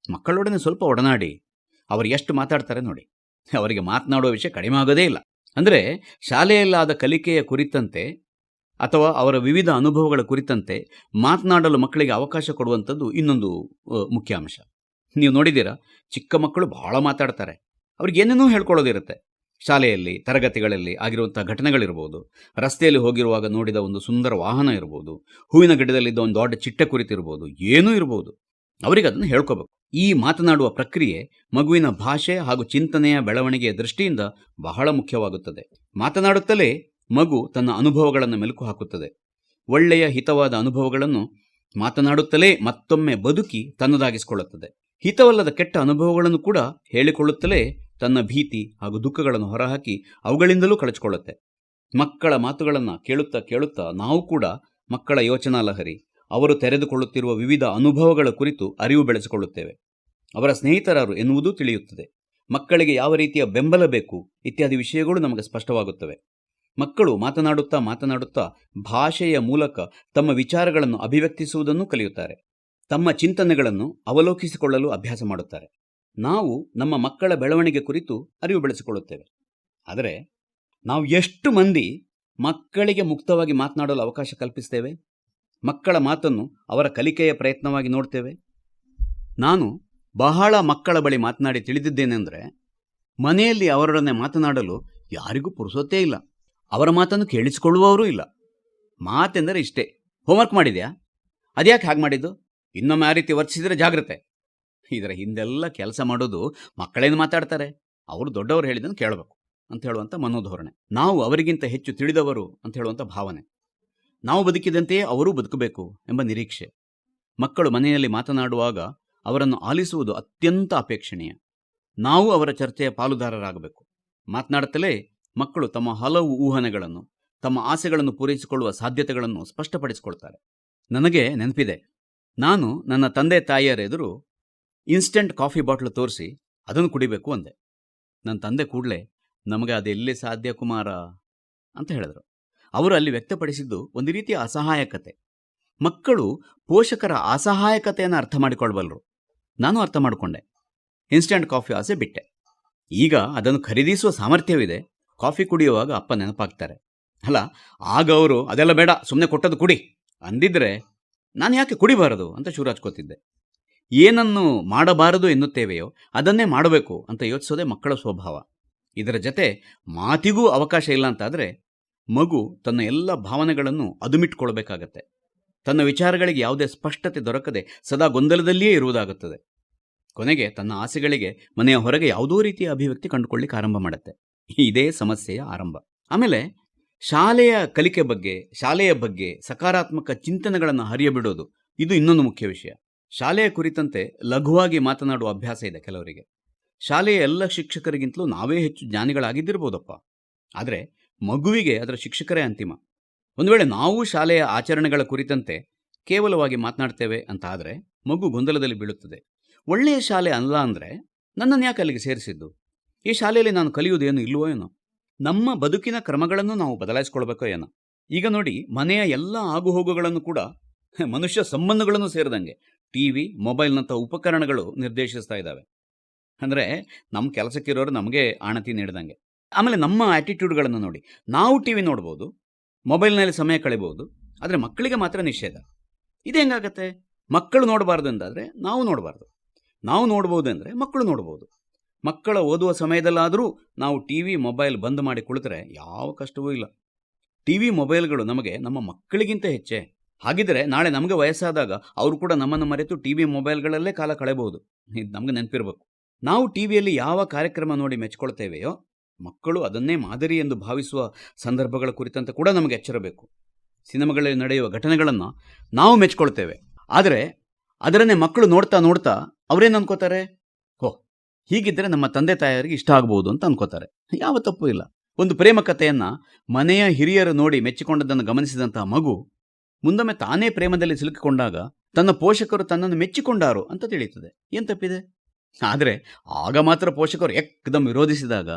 A: ಮಕ್ಕಳೊಡನೆ ಸ್ವಲ್ಪ ಒಡನಾಡಿ, ಅವರು ಎಷ್ಟು ಮಾತಾಡ್ತಾರೆ ನೋಡಿ. ಅವರಿಗೆ ಮಾತನಾಡುವ ವಿಷಯ ಕಡಿಮೆ ಆಗೋದೇ ಇಲ್ಲ. ಅಂದರೆ ಶಾಲೆಯಲ್ಲಾದ ಕಲಿಕೆಯ ಕುರಿತಂತೆ ಅಥವಾ ಅವರ ವಿವಿಧ ಅನುಭವಗಳ ಕುರಿತಂತೆ ಮಾತನಾಡಲು ಮಕ್ಕಳಿಗೆ ಅವಕಾಶ ಕೊಡುವಂಥದ್ದು ಇನ್ನೊಂದು ಮುಖ್ಯಾಂಶ ಮುಖ್ಯ ಅಂಶ. ನೀವು ನೋಡಿದ್ದೀರಾ, ಚಿಕ್ಕ ಮಕ್ಕಳು ಬಹಳ ಮಾತಾಡ್ತಾರೆ. ಅವ್ರಿಗೆ ಏನೇನೂ ಹೇಳ್ಕೊಳ್ಳೋದಿರುತ್ತೆ. ಶಾಲೆಯಲ್ಲಿ, ತರಗತಿಗಳಲ್ಲಿ ಆಗಿರುವಂಥ ಘಟನೆಗಳಿರ್ಬೋದು. ರಸ್ತೆಯಲ್ಲಿ ಹೋಗಿರುವಾಗ ನೋಡಿದ ಒಂದು ಸುಂದರ ವಾಹನ ಇರ್ಬೋದು. ಹೂವಿನ ಗಿಡದಲ್ಲಿದ್ದ ಒಂದು ದೊಡ್ಡ ಚಿಟ್ಟೆ ಕುರಿತಿರ್ಬೋದು ಏನೂ ಇರ್ಬೋದು. ಅವರಿಗೆ ಅದನ್ನು ಹೇಳ್ಕೋಬೇಕು. ಈ ಮಾತನಾಡುವ ಪ್ರಕ್ರಿಯೆ ಮಗುವಿನ ಭಾಷೆ ಹಾಗೂ ಚಿಂತನೆಯ ಬೆಳವಣಿಗೆಯ ದೃಷ್ಟಿಯಿಂದ ಬಹಳ ಮುಖ್ಯವಾಗುತ್ತದೆ. ಮಾತನಾಡುತ್ತಲೇ ಮಗು ತನ್ನ ಅನುಭವಗಳನ್ನು ಮೆಲುಕು ಹಾಕುತ್ತದೆ. ಒಳ್ಳೆಯ, ಹಿತವಾದ ಅನುಭವಗಳನ್ನು ಮಾತನಾಡುತ್ತಲೇ ಮತ್ತೊಮ್ಮೆ ಬದುಕಿ ತನ್ನದಾಗಿಸಿಕೊಳ್ಳುತ್ತದೆ. ಹಿತವಲ್ಲದ ಕೆಟ್ಟ ಅನುಭವಗಳನ್ನು ಕೂಡ ಹೇಳಿಕೊಳ್ಳುತ್ತಲೇ ತನ್ನ ಭೀತಿ ಹಾಗೂ ದುಃಖಗಳನ್ನು ಹೊರಹಾಕಿ ಅವುಗಳಿಂದಲೂ ಕಳಚಿಕೊಳ್ಳುತ್ತೆ. ಮಕ್ಕಳ ಮಾತುಗಳನ್ನು ಕೇಳುತ್ತಾ ಕೇಳುತ್ತಾ ನಾವು ಕೂಡ ಮಕ್ಕಳ ಯೋಚನಾ ಲಹರಿ ಅವರು ತೆರೆದುಕೊಳ್ಳುತ್ತಿರುವ ವಿವಿಧ ಅನುಭವಗಳ ಕುರಿತು ಅರಿವು ಬೆಳೆಸಿಕೊಳ್ಳುತ್ತೇವೆ. ಅವರ ಸ್ನೇಹಿತರಾರು ಎನ್ನುವುದು ತಿಳಿಯುತ್ತದೆ. ಮಕ್ಕಳಿಗೆ ಯಾವ ರೀತಿಯ ಬೆಂಬಲ ಬೇಕು ಇತ್ಯಾದಿ ವಿಷಯಗಳು ನಮಗೆ ಸ್ಪಷ್ಟವಾಗುತ್ತವೆ. ಮಕ್ಕಳು ಮಾತನಾಡುತ್ತಾ ಮಾತನಾಡುತ್ತಾ ಭಾಷೆಯ ಮೂಲಕ ತಮ್ಮ ವಿಚಾರಗಳನ್ನು ಅಭಿವ್ಯಕ್ತಿಸುವುದನ್ನು ಕಲಿಯುತ್ತಾರೆ. ತಮ್ಮ ಚಿಂತನೆಗಳನ್ನು ಅವಲೋಕಿಸಿಕೊಳ್ಳಲು ಅಭ್ಯಾಸ ಮಾಡುತ್ತಾರೆ. ನಾವು ನಮ್ಮ ಮಕ್ಕಳ ಬೆಳವಣಿಗೆ ಕುರಿತು ಅರಿವು ಬೆಳೆಸಿಕೊಳ್ಳುತ್ತೇವೆ. ಆದರೆ ನಾವು ಎಷ್ಟು ಮಂದಿ ಮಕ್ಕಳಿಗೆ ಮುಕ್ತವಾಗಿ ಮಾತನಾಡಲು ಅವಕಾಶ ಕಲ್ಪಿಸ್ತೇವೆ? ಮಕ್ಕಳ ಮಾತನ್ನು ಅವರ ಕಲಿಕೆಯ ಪ್ರಯತ್ನವಾಗಿ ನೋಡ್ತೇವೆ? ನಾನು ಬಹಳ ಮಕ್ಕಳ ಬಳಿ ಮಾತನಾಡಿ ತಿಳಿದಿದ್ದೇನೆಂದರೆ ಮನೆಯಲ್ಲಿ ಅವರೊಡನೆ ಮಾತನಾಡಲು ಯಾರಿಗೂ ಪುರುಸೊತ್ತೇ ಇಲ್ಲ. ಅವರ ಮಾತನ್ನು ಕೇಳಿಸಿಕೊಳ್ಳುವವರೂ ಇಲ್ಲ. ಮಾತೆಂದರೆ ಇಷ್ಟೇ. ಹೋಮ್ವರ್ಕ್ ಮಾಡಿದ್ಯಾ? ಅದ್ಯಾಕೆ ಹಾಗೆ ಮಾಡಿದ್ದು? ಇನ್ನೊಮ್ಮೆ ಆ ರೀತಿ ವರ್ತಿಸಿದರೆ ಜಾಗ್ರತೆ. ಇದರ ಹಿಂದೆಲ್ಲ ಕೆಲಸ ಮಾಡೋದು ಮಕ್ಕಳೇನು ಮಾತಾಡ್ತಾರೆ. ಅವರು ದೊಡ್ಡವರು ಹೇಳಿದ್ದನ್ನು ಕೇಳಬೇಕು ಅಂತ ಹೇಳುವಂಥ ಮನೋಧೋರಣೆ. ನಾವು ಅವರಿಗಿಂತ ಹೆಚ್ಚು ತಿಳಿದವರು ಅಂತ ಹೇಳುವಂಥ ಭಾವನೆ. ನಾವು ಬದುಕಿದಂತೆಯೇ ಅವರೂ ಬದುಕಬೇಕು ಎಂಬ ನಿರೀಕ್ಷೆ. ಮಕ್ಕಳು ಮನೆಯಲ್ಲಿ ಮಾತನಾಡುವಾಗ ಅವರನ್ನು ಆಲಿಸುವುದು ಅತ್ಯಂತ ಅಪೇಕ್ಷಣೀಯ. ನಾವು ಅವರ ಚರ್ಚೆಯ ಪಾಲುದಾರರಾಗಬೇಕು. ಮಾತನಾಡುತ್ತಲೇ ಮಕ್ಕಳು ತಮ್ಮ ಹಲವು ಊಹನೆಗಳನ್ನು, ತಮ್ಮ ಆಸೆಗಳನ್ನು ಪೂರೈಸಿಕೊಳ್ಳುವ ಸಾಧ್ಯತೆಗಳನ್ನು ಸ್ಪಷ್ಟಪಡಿಸಿಕೊಳ್ತಾರೆ. ನನಗೆ ನೆನಪಿದೆ. ನಾನು ನನ್ನ ತಂದೆ ತಾಯಿಯರ ಎದುರು ಇನ್ಸ್ಟೆಂಟ್ ಕಾಫಿ ಬಾಟ್ಲು ತೋರಿಸಿ ಅದನ್ನು ಕುಡಿಬೇಕು ಅಂದೆ. ನನ್ನ ತಂದೆ ಕೂಡಲೇ, ನಮಗೆ ಅದೆಲ್ಲಿ ಸಾಧ್ಯ ಕುಮಾರ? ಅಂತ ಹೇಳಿದರು. ಅವರು ಅಲ್ಲಿ ವ್ಯಕ್ತಪಡಿಸಿದ್ದು ಒಂದು ರೀತಿಯ ಅಸಹಾಯಕತೆ. ಮಕ್ಕಳು ಪೋಷಕರ ಅಸಹಾಯಕತೆಯನ್ನು ಅರ್ಥ ಮಾಡಿಕೊಳ್ಬಲ್ಲರು ನಾನು ಅರ್ಥ ಮಾಡಿಕೊಂಡೆ. ಇನ್ಸ್ಟಂಟ್ ಕಾಫಿ ಆಸೆ ಬಿಟ್ಟೆ. ಈಗ ಅದನ್ನು ಖರೀದಿಸುವ ಸಾಮರ್ಥ್ಯವಿದೆ. ಕಾಫಿ ಕುಡಿಯುವಾಗ ಅಪ್ಪ ನೆನಪಾಗ್ತಾರೆ. ಅಲ್ಲ, ಆಗ ಅವರು ಅದೆಲ್ಲ ಬೇಡ ಸುಮ್ಮನೆ ಕೊಟ್ಟದ್ದು ಕುಡಿ. ಅಂದಿದ್ರೆ ನಾನು ಯಾಕೆ ಕುಡಿಬಾರದು? ಅಂತ ಶಿವರಾಜ್ ಹಚ್ಕೋತಿದ್ದೆ ಏನನ್ನು ಮಾಡಬಾರದು ಎನ್ನುತ್ತೇವೆಯೋ ಅದನ್ನೇ ಮಾಡಬೇಕು ಅಂತ ಯೋಚಿಸೋದೇ ಮಕ್ಕಳ ಸ್ವಭಾವ. ಇದರ ಜೊತೆ ಮಾತಿಗೂ ಅವಕಾಶ ಇಲ್ಲ ಅಂತಾದರೆ ಮಗು ತನ್ನ ಎಲ್ಲ ಭಾವನೆಗಳನ್ನು ಅದುಮಿಟ್ಕೊಳ್ಬೇಕಾಗತ್ತೆ. ತನ್ನ ವಿಚಾರಗಳಿಗೆ ಯಾವುದೇ ಸ್ಪಷ್ಟತೆ ದೊರಕದೆ ಸದಾ ಗೊಂದಲದಲ್ಲಿಯೇ ಇರುವುದಾಗುತ್ತದೆ. ಕೊನೆಗೆ ತನ್ನ ಆಸೆಗಳಿಗೆ ಮನೆಯ ಹೊರಗೆ ಯಾವುದೋ ರೀತಿಯ ಅಭಿವ್ಯಕ್ತಿ ಕಂಡುಕೊಳ್ಳಿಕ್ಕೆ ಆರಂಭ ಮಾಡುತ್ತೆ. ಇದೇ ಸಮಸ್ಯೆಯ ಆರಂಭ. ಆಮೇಲೆ ಶಾಲೆಯ ಕಲಿಕೆ ಬಗ್ಗೆ, ಶಾಲೆಯ ಬಗ್ಗೆ ಸಕಾರಾತ್ಮಕ ಚಿಂತನೆಗಳನ್ನು ಹರಿಯಬಿಡೋದು, ಇದು ಇನ್ನೊಂದು ಮುಖ್ಯ ವಿಷಯ. ಶಾಲೆಯ ಕುರಿತಂತೆ ಲಘುವಾಗಿ ಮಾತನಾಡುವ ಅಭ್ಯಾಸ ಇದೆ ಕೆಲವರಿಗೆ. ಶಾಲೆಯ ಎಲ್ಲ ಶಿಕ್ಷಕರಿಗಿಂತಲೂ ನಾವೇ ಹೆಚ್ಚು ಜ್ಞಾನಿಗಳಾಗಿದ್ದಿರ್ಬೋದಪ್ಪ. ಆದರೆ ಮಗುವಿಗೆ ಅದರ ಶಿಕ್ಷಕರೇ ಅಂತಿಮ. ಒಂದು ವೇಳೆ ನಾವು ಶಾಲೆಯ ಆಚರಣೆಗಳ ಕುರಿತಂತೆ ಕೇವಲವಾಗಿ ಮಾತನಾಡ್ತೇವೆ ಅಂತ ಆದರೆ ಮಗು ಗೊಂದಲದಲ್ಲಿ ಬೀಳುತ್ತದೆ. ಒಳ್ಳೆಯ ಶಾಲೆ ಅಲ್ಲ ಅಂದರೆ ನನ್ನನ್ನು ಯಾಕೆ ಅಲ್ಲಿಗೆ ಸೇರಿಸಿದ್ದು? ಈ ಶಾಲೆಯಲ್ಲಿ ನಾನು ಕಲಿಯುವುದೇನು ಇಲ್ವೋ ಏನೋ? ನಮ್ಮ ಬದುಕಿನ ಕ್ರಮಗಳನ್ನು ನಾವು ಬದಲಾಯಿಸ್ಕೊಳ್ಬೇಕೋ ಏನೋ? ಈಗ ನೋಡಿ ಮನೆಯ ಎಲ್ಲ ಆಗುಹೋಗುಗಳನ್ನು ಕೂಡ ಮನುಷ್ಯ ಸಂಬಂಧಗಳನ್ನು ಸೇರಿದಂಗೆ ಟಿ ವಿ ಮೊಬೈಲ್ನಂಥ ಉಪಕರಣಗಳು ನಿರ್ದೇಶಿಸ್ತಾ ಇದ್ದಾವೆ. ಅಂದರೆ ನಮ್ಮ ಕೆಲಸಕ್ಕಿರೋರು ನಮಗೆ ಆಣತಿ ನೀಡಿದಂಗೆ. ಆಮೇಲೆ ನಮ್ಮ ಆ್ಯಟಿಟ್ಯೂಡ್ಗಳನ್ನು ನೋಡಿ. ನಾವು ಟಿ ವಿ ನೋಡ್ಬೋದು, ಮೊಬೈಲ್ನಲ್ಲಿ ಸಮಯ ಕಳಿಬೋದು, ಆದರೆ ಮಕ್ಕಳಿಗೆ ಮಾತ್ರ ನಿಷೇಧ. ಇದು ಹೆಂಗಾಗತ್ತೆ? ಮಕ್ಕಳು ನೋಡಬಾರ್ದು ಅಂತಾದರೆ ನಾವು ನೋಡಬಾರ್ದು. ನಾವು ನೋಡ್ಬೋದು ಅಂದರೆ ಮಕ್ಕಳು ನೋಡ್ಬೋದು. ಮಕ್ಕಳ ಓದುವ ಸಮಯದಲ್ಲಾದರೂ ನಾವು ಟಿ ವಿ ಮೊಬೈಲ್ ಬಂದ್ ಮಾಡಿ ಕುಳಿತರೆ ಯಾವ ಕಷ್ಟವೂ ಇಲ್ಲ. ಟಿ ವಿ ಮೊಬೈಲ್ಗಳು ನಮಗೆ ನಮ್ಮ ಮಕ್ಕಳಿಗಿಂತ ಹೆಚ್ಚೆ. ಹಾಗಿದ್ರೆ ನಾಳೆ ನಮಗೆ ವಯಸ್ಸಾದಾಗ ಅವರು ಕೂಡ ನಮ್ಮನ್ನು ಮರೆತು ಟಿ ವಿ ಮೊಬೈಲ್ಗಳಲ್ಲೇ ಕಾಲ ಕಳೆಯಬಹುದು ಇದು ನಮಗೆ ನೆನಪಿರಬೇಕು. ನಾವು ಟಿ ವಿಯಲ್ಲಿ ಯಾವ ಕಾರ್ಯಕ್ರಮ ನೋಡಿ ಮೆಚ್ಕೊಳ್ತೇವೆಯೋ, ಮಕ್ಕಳು ಅದನ್ನೇ ಮಾದರಿ ಎಂದು ಭಾವಿಸುವ ಸಂದರ್ಭಗಳ ಕುರಿತಂತೆ ಕೂಡ ನಮಗೆ ಎಚ್ಚರಬೇಕು ಸಿನಿಮಾಗಳಲ್ಲಿ ನಡೆಯುವ ಘಟನೆಗಳನ್ನು ನಾವು ಮೆಚ್ಕೊಳ್ತೇವೆ. ಆದರೆ ಅದರನ್ನೇ ಮಕ್ಕಳು ನೋಡ್ತಾ ನೋಡ್ತಾ ಅವರೇನು ಅನ್ಕೋತಾರೆ? ಓ ಹೀಗಿದ್ದರೆ ನಮ್ಮ ತಂದೆ ತಾಯಿಯರಿಗೆ ಇಷ್ಟ ಆಗ್ಬೋದು ಅಂತ ಅನ್ಕೋತಾರೆ. ಯಾವ ತಪ್ಪು ಇಲ್ಲ. ಒಂದು ಪ್ರೇಮ ಕಥೆಯನ್ನು ಮನೆಯ ಹಿರಿಯರು ನೋಡಿ ಮೆಚ್ಚಿಕೊಂಡದ್ದನ್ನು ಗಮನಿಸಿದಂತಹ ಮಗು ಮುಂದೊಮ್ಮೆ ತಾನೇ ಪ್ರೇಮದಲ್ಲಿ ಸಿಲುಕಿಕೊಂಡಾಗ ತನ್ನ ಪೋಷಕರು ತನ್ನನ್ನು ಮೆಚ್ಚಿಕೊಂಡಾರು ಅಂತ ತಿಳಿಯುತ್ತದೆ. ಏನ್ ತಪ್ಪಿದೆ? ಆದರೆ ಆಗ ಮಾತ್ರ ಪೋಷಕರು ಎಕ್ದಮ್ ವಿರೋಧಿಸಿದಾಗ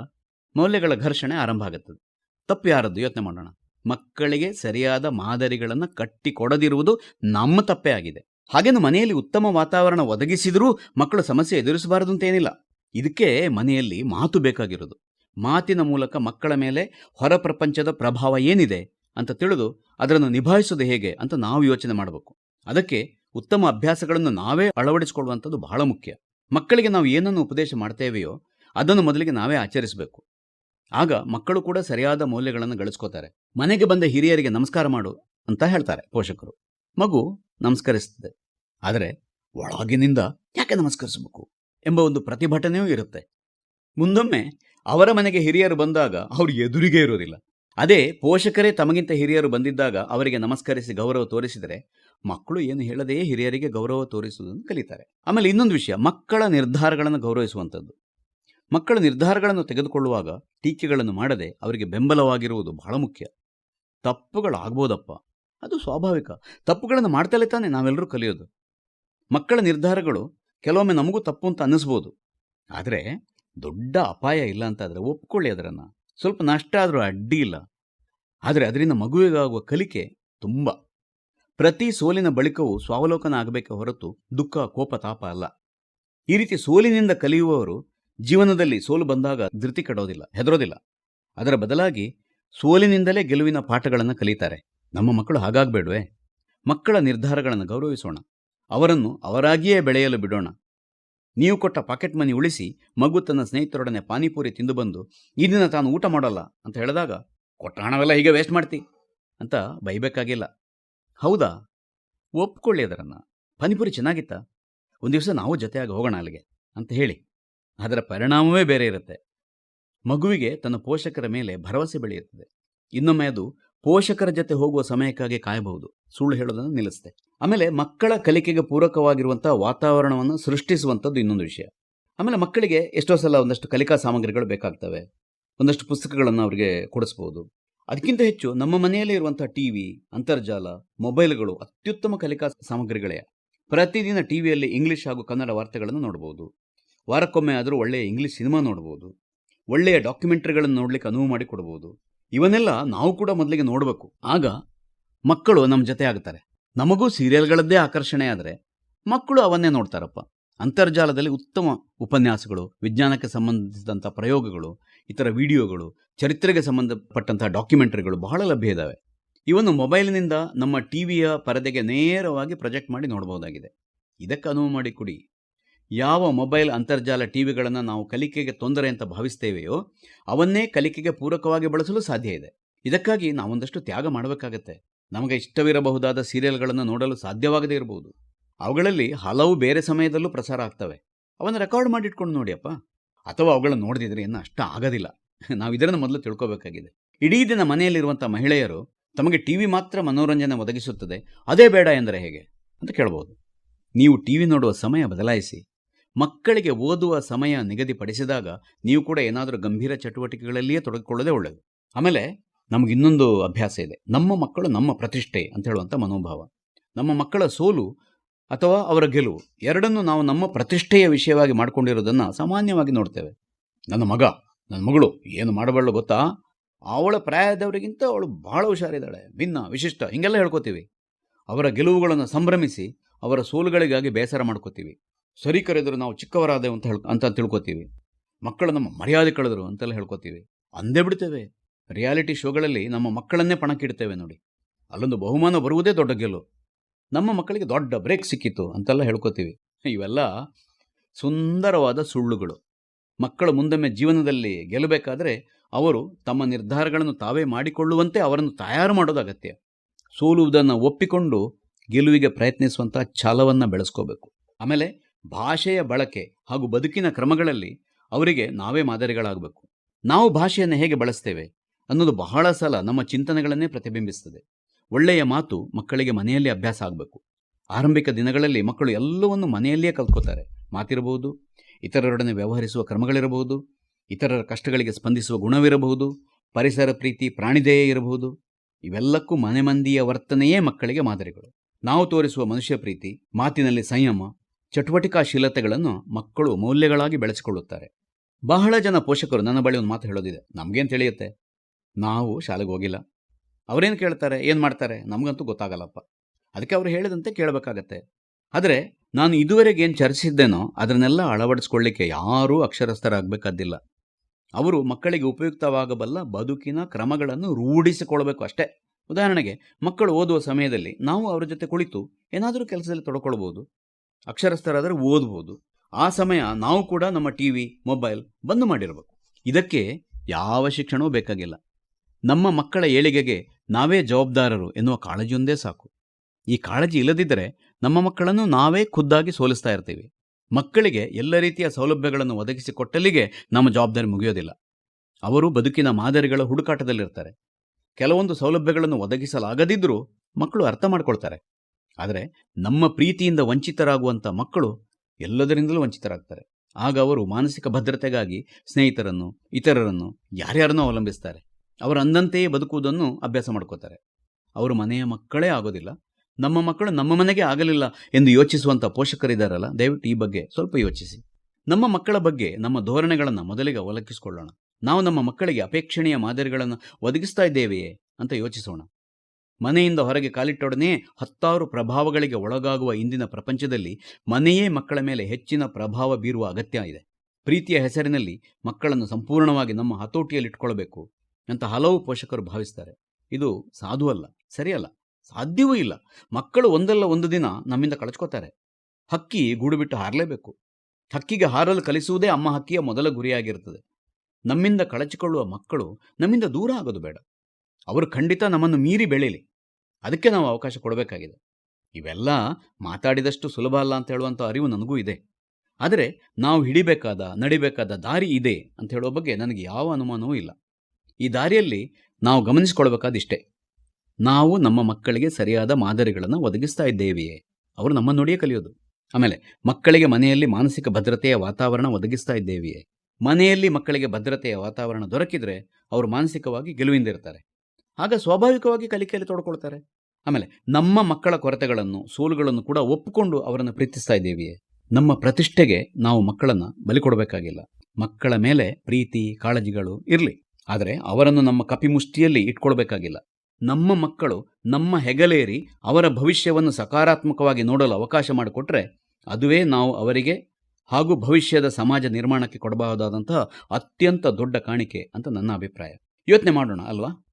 A: ಮೌಲ್ಯಗಳ ಘರ್ಷಣೆ ಆರಂಭ ಆಗುತ್ತದೆ. ತಪ್ಪು ಯಾರದ್ದು? ಯೋಚನೆ ಮಾಡೋಣ. ಮಕ್ಕಳಿಗೆ ಸರಿಯಾದ ಮಾದರಿಗಳನ್ನು ಕಟ್ಟಿಕೊಡದಿರುವುದು ನಮ್ಮ ತಪ್ಪೇ ಆಗಿದೆ. ಹಾಗೇನು ಮನೆಯಲ್ಲಿ ಉತ್ತಮ ವಾತಾವರಣ ಒದಗಿಸಿದರೂ ಮಕ್ಕಳು ಸಮಸ್ಯೆ ಎದುರಿಸಬಾರದು ಅಂತೇನಿಲ್ಲ ಇದಕ್ಕೆ ಮನೆಯಲ್ಲಿ ಮಾತು ಬೇಕಾಗಿರೋದು ಮಾತಿನ ಮೂಲಕ ಮಕ್ಕಳ ಮೇಲೆ ಹೊರ ಪ್ರಪಂಚದ ಪ್ರಭಾವ ಏನಿದೆ? ಅಂತ ತಿಳಿದು ಅದರನ್ನು ನಿಭಾಯಿಸೋದು ಹೇಗೆ ಅಂತ ನಾವು ಯೋಚನೆ ಮಾಡಬೇಕು. ಅದಕ್ಕೆ ಉತ್ತಮ ಅಭ್ಯಾಸಗಳನ್ನು ನಾವೇ ಅಳವಡಿಸಿಕೊಳ್ಳುವಂಥದ್ದು ಬಹಳ ಮುಖ್ಯ. ಮಕ್ಕಳಿಗೆ ನಾವು ಏನನ್ನು ಉಪದೇಶ ಮಾಡ್ತೇವೆಯೋ ಅದನ್ನು ಮೊದಲಿಗೆ ನಾವೇ ಆಚರಿಸಬೇಕು. ಆಗ ಮಕ್ಕಳು ಕೂಡ ಸರಿಯಾದ ಮೌಲ್ಯಗಳನ್ನು ಗಳಿಸ್ಕೋತಾರೆ. ಮನೆಗೆ ಬಂದ ಹಿರಿಯರಿಗೆ ನಮಸ್ಕಾರ ಮಾಡು ಅಂತ ಹೇಳ್ತಾರೆ ಪೋಷಕರು. ಮಗು ನಮಸ್ಕರಿಸ್ತದೆ ಆದರೆ ಒಳಗಿನಿಂದ ಯಾಕೆ ನಮಸ್ಕರಿಸಬೇಕು ಎಂಬ ಒಂದು ಪ್ರತಿಭಟನೆಯೂ ಇರುತ್ತೆ. ಮುಂದೊಮ್ಮೆ ಅವರ ಮನೆಗೆ ಹಿರಿಯರು ಬಂದಾಗ ಅವರು ಎದುರಿಗೆ ಇರೋದಿಲ್ಲ. ಅದೇ ಪೋಷಕರೇ ತಮಗಿಂತ ಹಿರಿಯರು ಬಂದಿದ್ದಾಗ ಅವರಿಗೆ ನಮಸ್ಕರಿಸಿ ಗೌರವ ತೋರಿಸಿದರೆ ಮಕ್ಕಳು ಏನು ಹೇಳದೇ ಹಿರಿಯರಿಗೆ ಗೌರವ ತೋರಿಸುವುದನ್ನು ಕಲಿತಾರೆ. ಆಮೇಲೆ ಇನ್ನೊಂದು ವಿಷಯ, ಮಕ್ಕಳ ನಿರ್ಧಾರಗಳನ್ನು ಗೌರವಿಸುವಂಥದ್ದು. ಮಕ್ಕಳ ನಿರ್ಧಾರಗಳನ್ನು ತೆಗೆದುಕೊಳ್ಳುವಾಗ ಟೀಕೆಗಳನ್ನು ಮಾಡದೆ ಅವರಿಗೆ ಬೆಂಬಲವಾಗಿರುವುದು ಬಹಳ ಮುಖ್ಯ. ತಪ್ಪುಗಳಾಗ್ಬೋದಪ್ಪ. ಅದು ಸ್ವಾಭಾವಿಕ. ತಪ್ಪುಗಳನ್ನು ಮಾಡ್ತಲೇ ತಾನೆ ನಾವೆಲ್ಲರೂ ಕಲಿಯೋದು. ಮಕ್ಕಳ ನಿರ್ಧಾರಗಳು ಕೆಲವೊಮ್ಮೆ ನಮಗೂ ತಪ್ಪು ಅಂತ ಅನ್ನಿಸ್ಬೋದು. ಆದರೆ ದೊಡ್ಡ ಅಪಾಯ ಇಲ್ಲ ಅಂತಾದರೆ ಒಪ್ಕೊಳ್ಳಿ ಅದರನ್ನು. ಸ್ವಲ್ಪ ನಷ್ಟ ಆದರೂ ಅಡ್ಡಿ ಇಲ್ಲ. ಆದರೆ ಅದರಿಂದ ಮಗುವಿಗಾಗುವ ಕಲಿಕೆ ತುಂಬ. ಪ್ರತಿ ಸೋಲಿನ ಬಳಿಕವೂ ಸ್ವಾವಲೋಕನ ಆಗಬೇಕೆ ಹೊರತು ದುಃಖ, ಕೋಪ, ತಾಪ ಅಲ್ಲ. ಈ ರೀತಿ ಸೋಲಿನಿಂದ ಕಲಿಯುವವರು ಜೀವನದಲ್ಲಿ ಸೋಲು ಬಂದಾಗ ಧೃತಿ ಕಡೋದಿಲ್ಲ, ಹೆದರೋದಿಲ್ಲ. ಅದರ ಬದಲಾಗಿ ಸೋಲಿನಿಂದಲೇ ಗೆಲುವಿನ ಪಾಠಗಳನ್ನು ಕಲಿತಾರೆ. ನಮ್ಮ ಮಕ್ಕಳು ಹಾಗಾಗಬೇಡವೆ? ಮಕ್ಕಳ ನಿರ್ಧಾರಗಳನ್ನು ಗೌರವಿಸೋಣ. ಅವರನ್ನು ಅವರಾಗಿಯೇ ಬೆಳೆಯಲು ಬಿಡೋಣ. ನೀವು ಕೊಟ್ಟ ಪಾಕೆಟ್ ಮನಿ ಉಳಿಸಿ ಮಗು ತನ್ನ ಸ್ನೇಹಿತರೊಡನೆ ಪಾನಿಪುರಿ ತಿಂದು ಬಂದು, ಈ ದಿನ ತಾನು ಊಟ ಮಾಡಲ್ಲ ಅಂತ ಹೇಳಿದಾಗ, ಕೊಟ್ಟ ಹಣವೆಲ್ಲ ಹೀಗೆ ವೇಸ್ಟ್ ಮಾಡ್ತಿ ಅಂತ ಬೈಬೇಕಾಗಿಲ್ಲ. ಹೌದಾ? ಒಪ್ಕೊಳ್ಳಿ ಅದರನ್ನು. ಪಾನಿಪುರಿ ಚೆನ್ನಾಗಿತ್ತಾ? ಒಂದು ದಿವಸ ನಾವು ಜೊತೆಯಾಗಿ ಹೋಗೋಣ ಅಲ್ಲಿಗೆ ಅಂತ ಹೇಳಿ. ಅದರ ಪರಿಣಾಮವೇ ಬೇರೆ ಇರುತ್ತೆ. ಮಗುವಿಗೆ ತನ್ನ ಪೋಷಕರ ಮೇಲೆ ಭರವಸೆ ಬೆಳೆಯುತ್ತದೆ. ಇನ್ನೊಮ್ಮೆ ಅದು ಪೋಷಕರ ಜೊತೆ ಹೋಗುವ ಸಮಯಕ್ಕಾಗಿ ಕಾಯಬಹುದು. ಸುಳ್ಳು ಹೇಳೋದನ್ನು ನಿಲ್ಲಿಸುತ್ತೆ ಆಮೇಲೆ ಮಕ್ಕಳ ಕಲಿಕೆಗೆ ಪೂರಕವಾಗಿರುವಂತಹ ವಾತಾವರಣವನ್ನು ಸೃಷ್ಟಿಸುವಂಥದ್ದು ಇನ್ನೊಂದು ವಿಷಯ. ಆಮೇಲೆ ಮಕ್ಕಳಿಗೆ ಎಷ್ಟೋ ಸಲ ಒಂದಷ್ಟು ಕಲಿಕಾ ಸಾಮಗ್ರಿಗಳು ಬೇಕಾಗ್ತವೆ. ಒಂದಷ್ಟು ಪುಸ್ತಕಗಳನ್ನು ಅವರಿಗೆ ಕೊಡಿಸ್ಬೋದು. ಅದಕ್ಕಿಂತ ಹೆಚ್ಚು ನಮ್ಮ ಮನೆಯಲ್ಲಿ ಇರುವಂಥ ಟಿ ವಿ, ಅಂತರ್ಜಾಲ, ಮೊಬೈಲ್ಗಳು ಅತ್ಯುತ್ತಮ ಕಲಿಕಾ ಸಾಮಗ್ರಿಗಳೇ. ಪ್ರತಿದಿನ ಟಿ ವಿಯಲ್ಲಿ ಇಂಗ್ಲಿಷ್ ಹಾಗೂ ಕನ್ನಡ ವಾರ್ತೆಗಳನ್ನು ನೋಡಬಹುದು ವಾರಕ್ಕೊಮ್ಮೆ ಆದರೂ ಒಳ್ಳೆಯ ಇಂಗ್ಲೀಷ್ ಸಿನಿಮಾ ನೋಡ್ಬೋದು. ಒಳ್ಳೆಯ ಡಾಕ್ಯುಮೆಂಟ್ರಿಗಳನ್ನು ನೋಡಲಿಕ್ಕೆ ಅನುವು ಮಾಡಿ ಕೊಡ್ಬೋದು ಇವನ್ನೆಲ್ಲ ನಾವು ಕೂಡ ಮೊದಲಿಗೆ ನೋಡಬೇಕು. ಆಗ ಮಕ್ಕಳು ನಮ್ಮ ಜೊತೆ ಆಗ್ತಾರೆ. ನಮಗೂ ಸೀರಿಯಲ್ಗಳದ್ದೇ ಆಕರ್ಷಣೆ ಆದರೆ ಮಕ್ಕಳು ಅವನ್ನೇ ನೋಡ್ತಾರಪ್ಪ. ಅಂತರ್ಜಾಲದಲ್ಲಿ ಉತ್ತಮ ಉಪನ್ಯಾಸಗಳು, ವಿಜ್ಞಾನಕ್ಕೆ ಸಂಬಂಧಿಸಿದಂಥ ಪ್ರಯೋಗಗಳು, ಇತರ ವಿಡಿಯೋಗಳು, ಚರಿತ್ರೆಗೆ ಸಂಬಂಧಪಟ್ಟಂತಹ ಡಾಕ್ಯುಮೆಂಟರಿಗಳು ಬಹಳ ಲಭ್ಯ ಇದ್ದಾವೆ ಇವನ್ನು ಮೊಬೈಲಿನಿಂದ ನಮ್ಮ ಟಿವಿಯ ಪರದೆಗೆ ನೇರವಾಗಿ ಪ್ರೊಜೆಕ್ಟ್ ಮಾಡಿ ನೋಡಬಹುದಾಗಿದೆ ಇದಕ್ಕೆ ಅನುವು ಮಾಡಿ ಕೊಡಿ ಯಾವ ಮೊಬೈಲ್ ಅಂತರ್ಜಾಲ ಟಿವಿಗಳನ್ನು ನಾವು ಕಲಿಕೆಗೆ ತೊಂದರೆ ಅಂತ ಭಾವಿಸ್ತೇವೆಯೋ, ಅವನ್ನೇ ಕಲಿಕೆಗೆ ಪೂರಕವಾಗಿ ಬಳಸಲು ಸಾಧ್ಯ ಇದೆ. ಇದಕ್ಕಾಗಿ ನಾವೊಂದಷ್ಟು ತ್ಯಾಗ ಮಾಡಬೇಕಾಗತ್ತೆ. ನಮಗೆ ಇಷ್ಟವಿರಬಹುದಾದ ಸೀರಿಯಲ್ಗಳನ್ನು ನೋಡಲು ಸಾಧ್ಯವಾಗದೇ ಇರಬಹುದು ಅವುಗಳಲ್ಲಿ ಹಲವು ಬೇರೆ ಸಮಯದಲ್ಲೂ ಪ್ರಸಾರ ಆಗ್ತವೆ. ಅವನ್ನು ರೆಕಾರ್ಡ್ ಮಾಡಿಟ್ಕೊಂಡು ನೋಡಿಯಪ್ಪ. ಅಥವಾ ಅವುಗಳನ್ನು ನೋಡದಿದ್ರೆ ಏನು ಅಷ್ಟ ಆಗೋದಿಲ್ಲ. ನಾವು ಇದರನ್ನು ಮೊದಲು ತಿಳ್ಕೋಬೇಕಾಗಿದೆ. ಇಡೀ ದಿನ ಮನೆಯಲ್ಲಿರುವಂಥ ಮಹಿಳೆಯರು ತಮಗೆ ಟಿ ವಿ ಮಾತ್ರ ಮನೋರಂಜನೆ ಒದಗಿಸುತ್ತದೆ. ಅದೇ ಬೇಡ ಎಂದರೆ ಹೇಗೆ? ಅಂತ ಕೇಳಬಹುದು ನೀವು ಟಿ ವಿ ನೋಡುವ ಸಮಯ ಬದಲಾಯಿಸಿ. ಮಕ್ಕಳಿಗೆ ಓದುವ ಸಮಯ ನಿಗದಿಪಡಿಸಿದಾಗ ನೀವು ಕೂಡ ಏನಾದರೂ ಗಂಭೀರ ಚಟುವಟಿಕೆಗಳಲ್ಲಿಯೇ ತೊಡಗಿಕೊಳ್ಳೋದೇ ಒಳ್ಳೆಯದು ಆಮೇಲೆ ನಮಗೆ ಇನ್ನೊಂದು ಅಭ್ಯಾಸ ಇದೆ. ನಮ್ಮ ಮಕ್ಕಳು ನಮ್ಮ ಪ್ರತಿಷ್ಠೆ ಅಂತ ಹೇಳುವಂಥ ಮನೋಭಾವ. ನಮ್ಮ ಮಕ್ಕಳ ಸೋಲು ಅಥವಾ ಅವರ ಗೆಲುವು ಎರಡನ್ನೂ ನಾವು ನಮ್ಮ ಪ್ರತಿಷ್ಠೆಯ ವಿಷಯವಾಗಿ ಮಾಡಿಕೊಂಡಿರೋದನ್ನು ಸಾಮಾನ್ಯವಾಗಿ ನೋಡ್ತೇವೆ. ನನ್ನ ಮಗ, ನನ್ನ ಮಗಳು ಏನು ಮಾಡಬಾರ್ದು ಗೊತ್ತಾ? ಅವಳ ಪ್ರಾಯದವರಿಗಿಂತ ಅವಳು ಬಹಳ ಹುಷಾರಿದ್ದಾಳೆ. ಭಿನ್ನ, ವಿಶಿಷ್ಟ, ಹಿಂಗೆಲ್ಲ ಹೇಳ್ಕೊತೀವಿ. ಅವರ ಗೆಲುವುಗಳನ್ನು ಸಂಭ್ರಮಿಸಿ ಅವರ ಸೋಲುಗಳಿಗಾಗಿ ಬೇಸರ ಮಾಡ್ಕೋತೀವಿ. ಸರಿ ಕರೆದರು ನಾವು ಚಿಕ್ಕವರಾದೆವು ಅಂತ ಹೇಳ್ ಅಂತ ತಿಳ್ಕೊತೀವಿ. ಮಕ್ಕಳು ನಮ್ಮ ಮರ್ಯಾದೆ ಕಳೆದರು ಅಂತೆಲ್ಲ ಹೇಳ್ಕೊತೀವಿ. ಅಂದೇ ಬಿಡ್ತೇವೆ. ರಿಯಾಲಿಟಿ ಶೋಗಳಲ್ಲಿ ನಮ್ಮ ಮಕ್ಕಳನ್ನೇ ಪಣಕ್ಕಿಡ್ತೇವೆ ನೋಡಿ. ಅಲ್ಲೊಂದು ಬಹುಮಾನ ಬರುವುದೇ ದೊಡ್ಡ ಗೆಲುವು. ನಮ್ಮ ಮಕ್ಕಳಿಗೆ ದೊಡ್ಡ ಬ್ರೇಕ್ ಸಿಕ್ಕಿತ್ತು ಅಂತೆಲ್ಲ ಹೇಳ್ಕೊತೀವಿ. ಇವೆಲ್ಲ ಸುಂದರವಾದ ಸುಳ್ಳುಗಳು. ಮಕ್ಕಳು ಮುಂದೊಮ್ಮೆ ಜೀವನದಲ್ಲಿ ಗೆಲ್ಲಬೇಕಾದ್ರೆ ಅವರು ತಮ್ಮ ನಿರ್ಧಾರಗಳನ್ನು ತಾವೇ ಮಾಡಿಕೊಳ್ಳುವಂತೆ ಅವರನ್ನು ತಯಾರು ಮಾಡೋದು ಅಗತ್ಯ. ಸೋಲುವುದನ್ನು ಒಪ್ಪಿಕೊಂಡು ಗೆಲುವಿಗೆ ಪ್ರಯತ್ನಿಸುವಂಥ ಛಲವನ್ನು ಬೆಳೆಸ್ಕೋಬೇಕು. ಆಮೇಲೆ ಭಾಷೆಯ ಬಳಕೆ ಹಾಗೂ ಬದುಕಿನ ಕ್ರಮಗಳಲ್ಲಿ ಅವರಿಗೆ ನಾವೇ ಮಾದರಿಗಳಾಗಬೇಕು. ನಾವು ಭಾಷೆಯನ್ನು ಹೇಗೆ ಬಳಸ್ತೇವೆ ಅನ್ನೋದು ಬಹಳ ಸಲ ನಮ್ಮ ಚಿಂತನೆಗಳನ್ನೇ ಪ್ರತಿಬಿಂಬಿಸುತ್ತದೆ ಒಳ್ಳೆಯ ಮಾತು ಮಕ್ಕಳಿಗೆ ಮನೆಯಲ್ಲಿ ಅಭ್ಯಾಸ ಆಗಬೇಕು. ಆರಂಭಿಕ ದಿನಗಳಲ್ಲಿ ಮಕ್ಕಳು ಎಲ್ಲವನ್ನು ಮನೆಯಲ್ಲಿಯೇ ಕಲ್ತ್ಕೋತಾರೆ ಮಾತಿರಬಹುದು, ಇತರರೊಡನೆ ವ್ಯವಹರಿಸುವ ಕ್ರಮಗಳಿರಬಹುದು, ಇತರರ ಕಷ್ಟಗಳಿಗೆ ಸ್ಪಂದಿಸುವ ಗುಣವಿರಬಹುದು, ಪರಿಸರ ಪ್ರೀತಿ ಪ್ರಾಣಿದಯೆ ಇರಬಹುದು. ಇವೆಲ್ಲಕ್ಕೂ ಮನೆ ಮಂದಿಯ ವರ್ತನೆಯೇ ಮಕ್ಕಳಿಗೆ ಮಾದರಿಗಳು. ನಾವು ತೋರಿಸುವ ಮನುಷ್ಯ ಪ್ರೀತಿ, ಮಾತಿನಲ್ಲಿ ಸಂಯಮ ಚಟುವಟಿಕಾಶೀಲತೆಗಳನ್ನು ಮಕ್ಕಳು ಮೌಲ್ಯಗಳಾಗಿ ಬೆಳೆಸಿಕೊಳ್ಳುತ್ತಾರೆ. ಬಹಳ ಜನ ಪೋಷಕರು ನನ್ನ ಬಳಿ ಒಂದು ಮಾತು ಹೇಳೋದಿದೆ. ನಮಗೇನು ತಿಳಿಯುತ್ತೆ? ನಾವು ಶಾಲೆಗೆ ಹೋಗಿಲ್ಲ. ಅವರೇನು ಕೇಳ್ತಾರೆ? ಏನು ಮಾಡ್ತಾರೆ? ನಮಗಂತೂ ಗೊತ್ತಾಗಲ್ಲಪ್ಪ. ಅದಕ್ಕೆ ಅವರು ಹೇಳಿದಂತೆ ಕೇಳಬೇಕಾಗತ್ತೆ. ಆದರೆ ನಾನು ಇದುವರೆಗೆ ಏನು ಚರ್ಚಿಸಿದ್ದೇನೋ ಅದನ್ನೆಲ್ಲ ಅಳವಡಿಸ್ಕೊಳ್ಳಿಕ್ಕೆ ಯಾರೂ ಅಕ್ಷರಸ್ಥರಾಗಬೇಕಾದ್ದಿಲ್ಲ ಅವರು ಮಕ್ಕಳಿಗೆ ಉಪಯುಕ್ತವಾಗಬಲ್ಲ ಬದುಕಿನ ಕ್ರಮಗಳನ್ನು ರೂಢಿಸಿಕೊಳ್ಬೇಕು ಅಷ್ಟೇ. ಉದಾಹರಣೆಗೆ ಮಕ್ಕಳು ಓದುವ ಸಮಯದಲ್ಲಿ ನಾವು ಅವರ ಜೊತೆ ಕುಳಿತು ಏನಾದರೂ ಕೆಲಸದಲ್ಲಿ ತೊಡ್ಕೊಳ್ಬೋದು. ಅಕ್ಷರಸ್ಥರಾದರೆ ಓದ್ಬೋದು. ಆ ಸಮಯ ನಾವು ಕೂಡ ನಮ್ಮ ಟಿ ವಿ ಮೊಬೈಲ್ ಬಂದ್ ಮಾಡಿರಬೇಕು. ಇದಕ್ಕೆ ಯಾವ ಶಿಕ್ಷಣವೂ ಬೇಕಾಗಿಲ್ಲ. ನಮ್ಮ ಮಕ್ಕಳ ಏಳಿಗೆಗೆ ನಾವೇ ಜವಾಬ್ದಾರರು ಎನ್ನುವ ಕಾಳಜಿಯೊಂದೇ ಸಾಕು. ಈ ಕಾಳಜಿ ಇಲ್ಲದಿದ್ದರೆ ನಮ್ಮ ಮಕ್ಕಳನ್ನು ನಾವೇ ಖುದ್ದಾಗಿ ಸೋಲಿಸ್ತಾ ಇರ್ತೀವಿ. ಮಕ್ಕಳಿಗೆ ಎಲ್ಲ ರೀತಿಯ ಸೌಲಭ್ಯಗಳನ್ನು ಒದಗಿಸಿಕೊಟ್ಟಲ್ಲಿಗೆ ನಮ್ಮ ಜವಾಬ್ದಾರಿ ಮುಗಿಯೋದಿಲ್ಲ. ಅವರು ಬದುಕಿನ ಮಾದರಿಗಳ ಹುಡುಕಾಟದಲ್ಲಿರ್ತಾರೆ. ಕೆಲವೊಂದು ಸೌಲಭ್ಯಗಳನ್ನು ಒದಗಿಸಲಾಗದಿದ್ದರೂ ಮಕ್ಕಳು ಅರ್ಥ ಮಾಡ್ಕೊಳ್ತಾರೆ. ಆದರೆ ನಮ್ಮ ಪ್ರೀತಿಯಿಂದ ವಂಚಿತರಾಗುವಂಥ ಮಕ್ಕಳು ಎಲ್ಲದರಿಂದಲೂ ವಂಚಿತರಾಗ್ತಾರೆ. ಆಗ ಅವರು ಮಾನಸಿಕ ಭದ್ರತೆಗಾಗಿ ಸ್ನೇಹಿತರನ್ನು, ಇತರರನ್ನು ಯಾರ್ಯಾರನ್ನೂ ಅವಲಂಬಿಸ್ತಾರೆ. ಅವರು ಅಂದಂತೆಯೇ ಬದುಕುವುದನ್ನು ಅಭ್ಯಾಸ ಮಾಡ್ಕೋತಾರೆ. ಅವರು ಮನೆಯ ಮಕ್ಕಳೇ ಆಗೋದಿಲ್ಲ. ನಮ್ಮ ಮಕ್ಕಳು ನಮ್ಮ ಮನೆಗೆ ಆಗಲಿಲ್ಲ ಎಂದು ಯೋಚಿಸುವಂಥ ಪೋಷಕರಿದ್ದಾರಲ್ಲ ದಯವಿಟ್ಟು ಈ ಬಗ್ಗೆ ಸ್ವಲ್ಪ ಯೋಚಿಸಿ. ನಮ್ಮ ಮಕ್ಕಳ ಬಗ್ಗೆ ನಮ್ಮ ಧೋರಣೆಗಳನ್ನು ಮೊದಲಿಗೆ ಅವಲಂಬಿಸಿಕೊಳ್ಳೋಣ ನಾವು ನಮ್ಮ ಮಕ್ಕಳಿಗೆ ಅಪೇಕ್ಷಣೀಯ ಮಾದರಿಗಳನ್ನು ಒದಗಿಸ್ತಾ ಇದ್ದೇವೆಯೇ ಅಂತ ಯೋಚಿಸೋಣ. ಮನೆಯಿಂದ ಹೊರಗೆ ಕಾಲಿಟ್ಟೊಡನೆ ಹತ್ತಾರು ಪ್ರಭಾವಗಳಿಗೆ ಒಳಗಾಗುವ ಇಂದಿನ ಪ್ರಪಂಚದಲ್ಲಿ ಮನೆಯೇ ಮಕ್ಕಳ ಮೇಲೆ ಹೆಚ್ಚಿನ ಪ್ರಭಾವ ಬೀರುವ ಅಗತ್ಯ ಇದೆ. ಪ್ರೀತಿಯ ಹೆಸರಿನಲ್ಲಿ ಮಕ್ಕಳನ್ನು ಸಂಪೂರ್ಣವಾಗಿ ನಮ್ಮ ಹತೋಟಿಯಲ್ಲಿಟ್ಕೊಳ್ಬೇಕು ಅಂತ ಹಲವು ಪೋಷಕರು ಭಾವಿಸ್ತಾರೆ. ಇದು ಸಾಧುವಲ್ಲ ಸರಿಯಲ್ಲ ಸಾಧ್ಯವೂ ಇಲ್ಲ. ಮಕ್ಕಳು ಒಂದಲ್ಲ ಒಂದು ದಿನ ನಮ್ಮಿಂದ ಕಳಚ್ಕೋತಾರೆ. ಹಕ್ಕಿ ಗೂಡು ಬಿಟ್ಟು ಹಾರಲೇಬೇಕು. ಹಕ್ಕಿಗೆ ಹಾರಲು ಕಲಿಸುವುದೇ ಅಮ್ಮ ಹಕ್ಕಿಯ ಮೊದಲ ಗುರಿಯಾಗಿರುತ್ತದೆ ನಮ್ಮಿಂದ ಕಳಚಿಕೊಳ್ಳುವ ಮಕ್ಕಳು ನಮ್ಮಿಂದ ದೂರ ಆಗೋದು ಬೇಡ. ಅವರು ಖಂಡಿತ ನಮ್ಮನ್ನು ಮೀರಿ ಬೆಳೀಲಿ. ಅದಕ್ಕೆ ನಾವು ಅವಕಾಶ ಕೊಡಬೇಕಾಗಿದೆ. ಇವೆಲ್ಲ ಮಾತಾಡಿದಷ್ಟು ಸುಲಭ ಅಲ್ಲ ಅಂತ ಹೇಳುವಂಥ ಅರಿವು ನನಗೂ ಇದೆ. ಆದರೆ ನಾವು ಹಿಡಿಬೇಕಾದ, ನಡಿಬೇಕಾದ ದಾರಿ ಇದೆ ಅಂತ ಹೇಳುವ ಬಗ್ಗೆ ನನಗೆ ಯಾವ ಅನುಮಾನವೂ ಇಲ್ಲ. ಈ ದಾರಿಯಲ್ಲಿ ನಾವು ಗಮನಿಸಿಕೊಳ್ಬೇಕಾದಿಷ್ಟೇ ನಾವು ನಮ್ಮ ಮಕ್ಕಳಿಗೆ ಸರಿಯಾದ ಮಾದರಿಗಳನ್ನು ಒದಗಿಸ್ತಾ ಇದ್ದೇವೆಯೇ? ಅವರು ನಮ್ಮ ನುಡಿಯೇ ಕಲಿಯೋದು. ಆಮೇಲೆ ಮಕ್ಕಳಿಗೆ ಮನೆಯಲ್ಲಿ ಮಾನಸಿಕ ಭದ್ರತೆಯ ವಾತಾವರಣ ಒದಗಿಸ್ತಾ ಇದ್ದೇವೆಯೇ? ಮನೆಯಲ್ಲಿ ಮಕ್ಕಳಿಗೆ ಭದ್ರತೆಯ ವಾತಾವರಣ ದೊರಕಿದರೆ ಅವರು ಮಾನಸಿಕವಾಗಿ ಗೆಲುವಿಂದಿರ್ತಾರೆ ಆಗ ಸ್ವಾಭಾವಿಕವಾಗಿ ಕಲಿಕೆಯಲ್ಲಿ ತೊಡ್ಕೊಳ್ತಾರೆ. ಆಮೇಲೆ ನಮ್ಮ ಮಕ್ಕಳ ಕೊರತೆಗಳನ್ನು, ಸೋಲುಗಳನ್ನು ಕೂಡ ಒಪ್ಪಿಕೊಂಡು ಅವರನ್ನು ಪ್ರೀತಿಸ್ತಾ ಇದ್ದೇವೆಯೇ? ನಮ್ಮ ಪ್ರತಿಷ್ಠೆಗೆ ನಾವು ಮಕ್ಕಳನ್ನು ಬಲಿ ಕೊಡಬೇಕಾಗಿಲ್ಲ. ಮಕ್ಕಳ ಮೇಲೆ ಪ್ರೀತಿ, ಕಾಳಜಿಗಳು ಇರಲಿ. ಆದರೆ ಅವರನ್ನು ನಮ್ಮ ಕಪಿಮುಷ್ಟಿಯಲ್ಲಿ ಇಟ್ಕೊಳ್ಬೇಕಾಗಿಲ್ಲ. ನಮ್ಮ ಮಕ್ಕಳು ನಮ್ಮ ಹೆಗಲೇರಿ ಅವರ ಭವಿಷ್ಯವನ್ನು ಸಕಾರಾತ್ಮಕವಾಗಿ ನೋಡಲು ಅವಕಾಶ ಮಾಡಿಕೊಟ್ರೆ ಅದುವೇ ನಾವು ಅವರಿಗೆ ಹಾಗೂ ಭವಿಷ್ಯದ ಸಮಾಜ ನಿರ್ಮಾಣಕ್ಕೆ ಕೊಡಬಹುದಾದಂತಹ ಅತ್ಯಂತ ದೊಡ್ಡ ಕಾಣಿಕೆ ಅಂತ ನನ್ನ ಅಭಿಪ್ರಾಯ. ಯೋಚನೆ ಮಾಡೋಣ, ಅಲ್ವಾ?